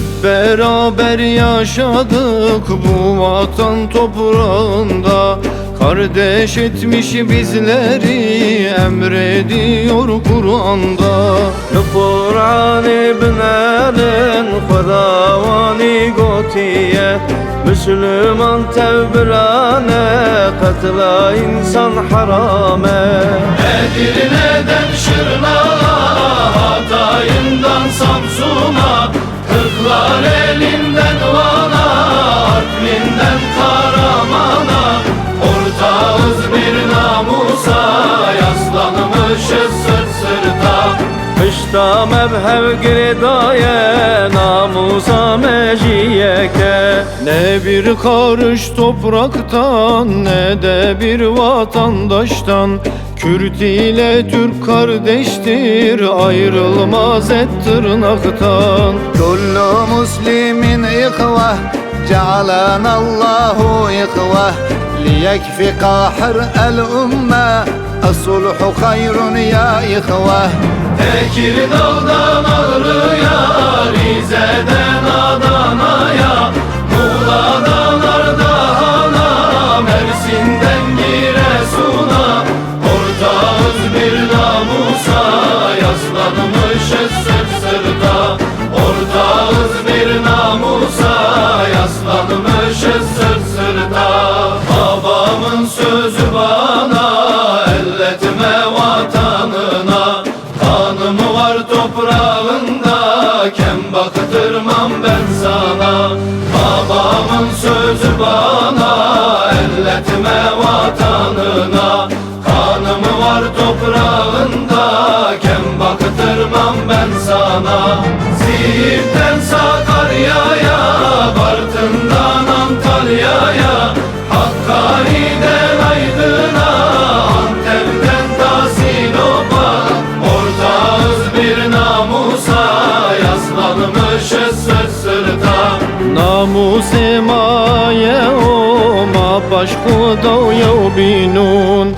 Hep beraber yaşadık bu vatan toprağında. Kardeş etmiş bizleri emrediyor Kur'an'da. Kur'an İbn Elin Hudavani Gotiye. Müslüman tevbirane Katla insan harame. Edirne'den Şırnağa Hatay'ından Samsun'a. Kırklar elinden Van'a Artvin'den Karaman'a Ortağız bir namusa Yaslanmışız sırt sırta. Kışta mevhev girdaya Namusa meciyeke. Ne bir karış topraktan ne de bir vatandaştan Kürt ile Türk kardeştir ayrılmaz et tırnaktan. Kullu muslimin ihvah cealana Allahu ihvah liyekfi kahir el ümme Asulhu hayrun ya ihvah Tekirdağ'dan ağır yaslanmışız sırt sırta Babamın sözü bana, elletme vatanına. Kanım var toprağında Kem baktırmam ben sana. Babamın sözü bana Elletme vatanına. Kanım var toprağında Kem baktırmam ben sana. Siirt'ten Sakarya'ya Bartın'dan Antalya'ya Hakkari'den Aydın'a Antep'ten ta Ortağız bir namusa Yaslanmışız sırt sırta. Namus emaye o ma baş kudav yav binun